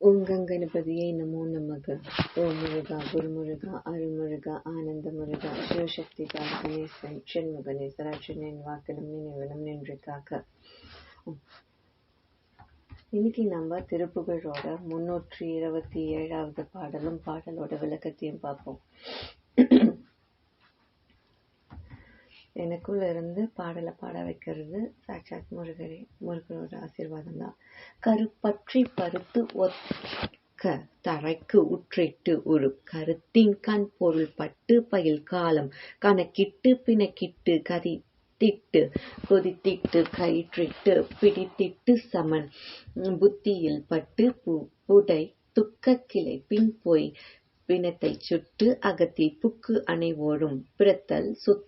ஓம் கங்கணபதியே நமோ நமக. ஓம் முருகா குருமுருகா அருள்முருகா ஆனந்த முருகா சிவசக்தி கால கணேசன் ஷண்முகனே சராட்சனின் வாக்கிலும் நினைவிலும் நின்று காக்க. இன்னைக்கு நம்ம திருப்புகழோட முன்னூற்றி இருபத்தி ஏழாவது பாடலும் பாடலோட விளக்கத்தையும் பார்ப்போம். எனக்குள்ள இருந்து பாடலை பாட வைக்கிறது சாட்சாத் முருகரே முருகனோட ஆசீர்வாதம் தான் கருப்பற்றி பருத்து ஒக்க தரைக்கு உற்றிட்டு ஒரு கருத்தின் கண் பொருள் பட்டு பயில் காலம். கணக்கிட்டு பிணக்கிட்டு கதி திட்டு கொதித்திட்டு கயிற்றிட்டு பிடித்திட்டு சமன். புத்தியில் பட்டு பு புடை துக்க கிளை பின் போய் பிணத்தை சுட்டு அகத்தி புக்கு அணைவோடும் பிறத்தல் சுத்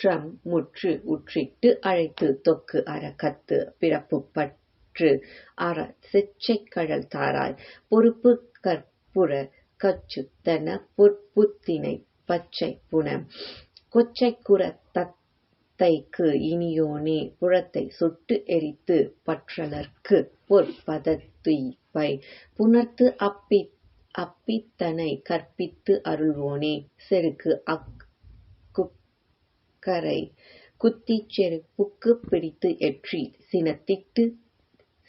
முற்றம் முற்று உற்றிட்டு அழைத்து தொக்கு அற கத்து பிறப்பு பற்று அற செச்சை கடல் தாராய் பொறுப்பு கற்புற கச்சுத்தன பொற்புத்தினை பச்சை புன கொச்சை குற தத்தைக்கு இனியோனே புறத்தை சுட்டு எரித்து பற்றலர்க்கு பொற்பதத்துய்பை புணர்த்து அப்பி அப்பித்தனை கற்பித்து அருள்வோனே செருக்கு அக் கரை. குத்திச் செருப்புக்கு பிடித்து எற்றி சினத்திட்டு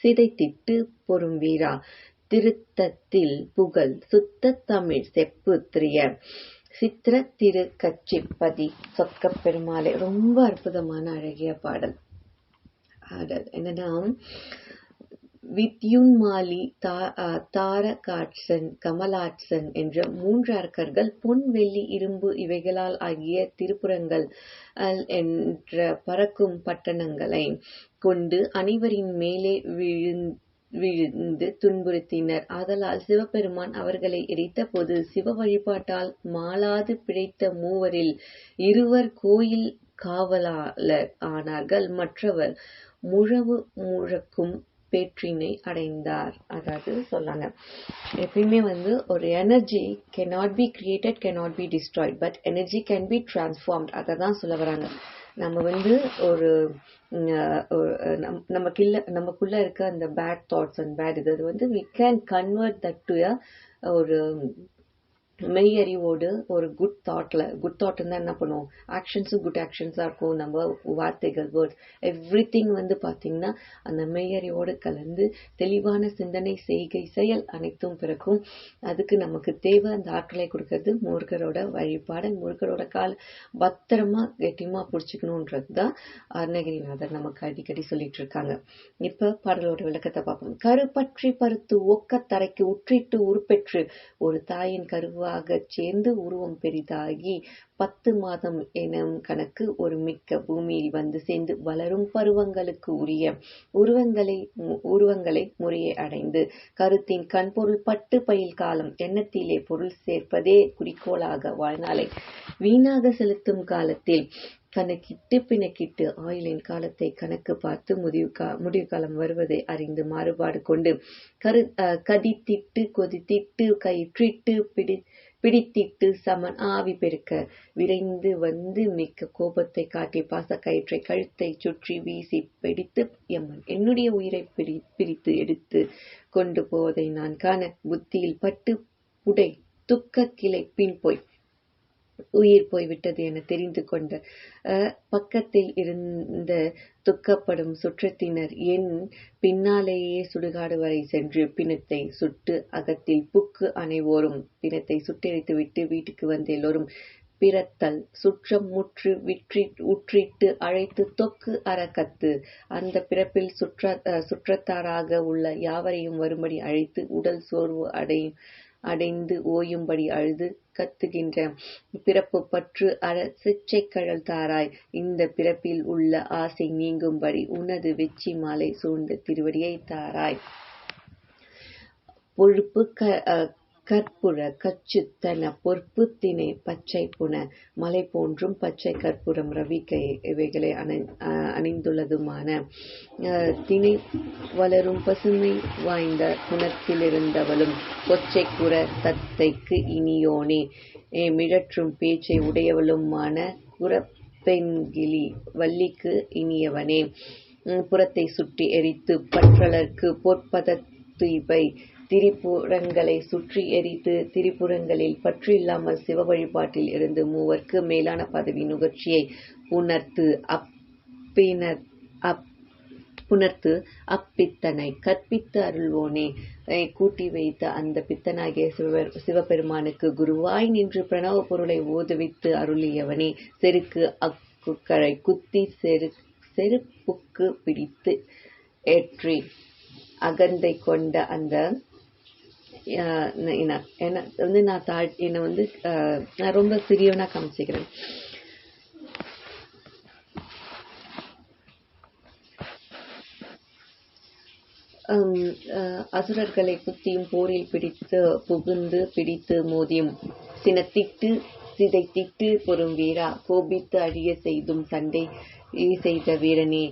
சிதைத்திட்டு பொறும்பீரா திருத்தத்தில் புகழ் சுத்த தமிழ் செப்பு திரிய. சித்திர திரு கச்சிப்பதி சொக்க பெருமாளை. ரொம்ப அற்புதமான அழகிய பாடல். பாடல் என்னன்னா வித்யுன்மாலி தாரகாட்சன் கமலாட்சன் என்ற மூன்று அரக்கர்கள் பொன் வெள்ளி இரும்பு இவைகளால் ஆகிய திருப்புறங்கள் என்ற பறக்கும் பட்டணங்களை கொண்டு அனைவரின் மேலே விழுந்து விழுந்து துன்புறுத்தினர். ஆதலால் சிவபெருமான் அவர்களை எரித்த போது சிவ வழிபாட்டால் மாளாது பிழைத்த மூவரில் இருவர் கோயில் காவலாளர் ஆனார்கள். மற்றவர் முழவு முழக்கும் பேற்றினை அடைந்தார். அதாவது சொல்லாங்க எப்பயுமே வந்து ஒரு energy cannot be created cannot be destroyed but energy can be transformed அதை தான் சொல்ல வராங்க. நம்ம வந்து ஒரு நமக்குள்ள நமக்குள்ள இருக்க அந்த பேட் தாட்ஸ் அண்ட் பேட் இது அது வந்து we can convert that to ஒரு மெய்யறிவோடு ஒரு குட் தாட்ல குட் தாட் இருந்தால் என்ன பண்ணுவோம்? ஆக்ஷன்ஸும் குட் ஆக்ஷன்ஸாக இருக்கும் நம்ம வார்த்தைகள் வேர்ட்ஸ் எவ்ரி திங் வந்து பார்த்தீங்கன்னா அந்த மெய்யறிவோடு கலந்து தெளிவான சிந்தனை செய்கை செயல் அனைத்தும் பிறக்கும். அதுக்கு நமக்கு தேவை அந்த ஆற்றலை கொடுக்கறது முருகரோட வழிபாடு முருகரோட கால் பத்திரமா கெட்டியமா பிடிச்சிக்கணுன்றது தான் அருணகிரிநாதர் நமக்கு அடிக்கடி சொல்லிட்டு இருக்காங்க. இப்ப பாடலோட விளக்கத்தை பார்ப்போம். கருப்பற்றி பருத்து ஒக்க தரைக்கு உற்றிட்டு உருப்பெற்று ஒரு தாயின் கருவா உருவாக சேர்ந்து உருவம் பெரிதாகி பத்து மாதம் எனும் கணக்கு ஒரு மிக்க பூமியில் வந்து சேர்ந்து வளரும் பருவங்களுக்கு உரிய உருவங்களை உருவங்களை முறையே அடைந்து கருத்தின் கண்பொருள் பட்டு பயில் காலம் எண்ணத்திலே பொருள் சேர்ப்பதே குறிக்கோளாக வாழ்நாளை வீணாக செலுத்தும் காலத்தில் கணக்கிட்டு பிணக்கிட்டு ஆயுளின் காலத்தை கணக்கு பார்த்து முடிவு கா முடிவு காலம் வருவதை அறிந்து மாறுபாடு கொண்டு கரு கதித்திட்டு கொதித்திட்டு கயிற்றிட்டு பிடி பிடித்திட்டு சமன் ஆவி பெருக்க விரைந்து வந்து மிக்க கோபத்தை காட்டி பாச கயிற்றை கழுத்தை சுற்றி வீசி பிடித்து எம்மன் என்னுடைய உயிரை பிடி பிரித்து எடுத்து கொண்டு போவதை நான் காண புத்தியில் பட்டு புடை துக்க கிளை பின் போய் உயிர் போய்விட்டது என தெரிந்து கொண்ட பக்கத்தில் இருந்த துக்கப்படும் சுற்றத்தினர் என் பின்னாலேயே சுடுகாடு வரை சென்று பிணத்தை சுட்டு அகத்தில் புக்கு அனைவோரும் பிணத்தை சுட்டெரித்துவிட்டு வீட்டுக்கு வந்த எல்லோரும் பிறத்தல் சுற்றம் முற்று விற்றி உற்றிட்டு அழைத்து தொக்கு அறக்கத்து அந்த பிறப்பில் சுற்ற சுற்றத்தாராக உள்ள யாவரையும் வரும்படி அழைத்து உடல் சோர்வு அடையும். அடைந்து ஓயும்படி அழுது கத்துகின்ற. பிறப்பு பற்று அற சிச்சை கழல் தாராய். இந்த பிறப்பில் உள்ள ஆசை நீங்கும்படி உனது வெச்சி மாலை சூழ்ந்த திருவடியை தாராய். பொழுப்பு கற்புற கச்சுத்தன பொற்பு பச்சை புன மலை போன்றும் பச்சை கற்பூரம் ரவிக்கை இவைகளை அணை அணிந்துள்ளதுமான திணை வளரும் பசுமை வாய்ந்த குணத்திலிருந்தவளும் கொச்சை குற தத்தைக்கு இனியோனே. மிழற்றும் பேச்சை உடையவளுமான குரப்பெண்கிளி வள்ளிக்கு இனியவனே. புறத்தை சுட்டி எரித்து பற்றலர்க்கு பொற்பத தீபை திரிபுரங்களை சுற்றி எரித்து திரிபுரங்களில் பற்று இல்லாமல் சிவ வழிபாட்டில் இருந்து மூவர்க்கு மேலான பதவி நுகர்ச்சியை உணர்த்து அப்பினர் அப் புணர்த்து அப்பித்தனை கற்பித்து அருள்வோனே. கூட்டி வைத்த அந்த பித்தனாகிய சிவபெருமானுக்கு குருவாய் நின்று பிரணவ பொருளை ஓதுவித்து அருளியவனே. செருக்கு அக்குக்களை குத்தி செரு செருப்புக்கு பிடித்து ஏற்றி அகந்தை கொண்ட அந்த என்ன வந்து நான் தாழ் என்னை வந்து நான் ரொம்ப சிறியவனா காமிச்சிக்கிறேன். அசுரர்களை குத்தியும் போரில் பிடித்து புகுந்து பிடித்து மோதியும். சினத்திட்டு சிதைத்திட்டு பொறும் வீரா கோபித்து அழிய செய்தும் சண்டை செய்த வீரனே.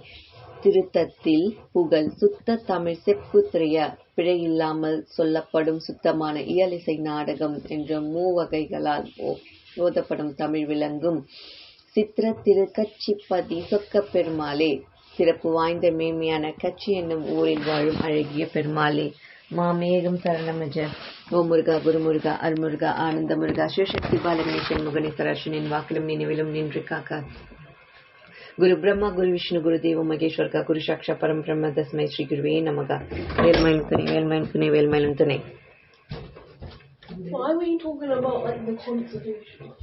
திருத்தத்தில் புகழ் சுத்த தமிழ் செப்பு திரைய பிழையில்லாமல் சொல்லப்படும் சுத்தமான இயலிசை நாடகம் என்ற மூவகைகளால் ஓதப்படும் தமிழ் விளங்கும் சித்திர திரு கச்சிப்பதி சொக்க பெருமாளே சிறப்பு வாய்ந்த மேன்மையான கட்சி என்னும் ஊரில் வாழும் அழகிய பெருமாளே. மாமேகம் சரணமஜ. ஓ முருகா குருமுருகா அருமுருகா ஆனந்த முருகா சிவசக்தி பாலகணேசன் முகனேஸ்வரர்ஷனின் வாக்கிலும் நினைவிலும் நின்று காக்க. गुरु ब्रह्म गुरु विष्णु गुरु देव मगेश्वर का गुरु साक्षा परम ब्रह्म दसम श्री गुरुवे Why were you talking about, like, the constitution?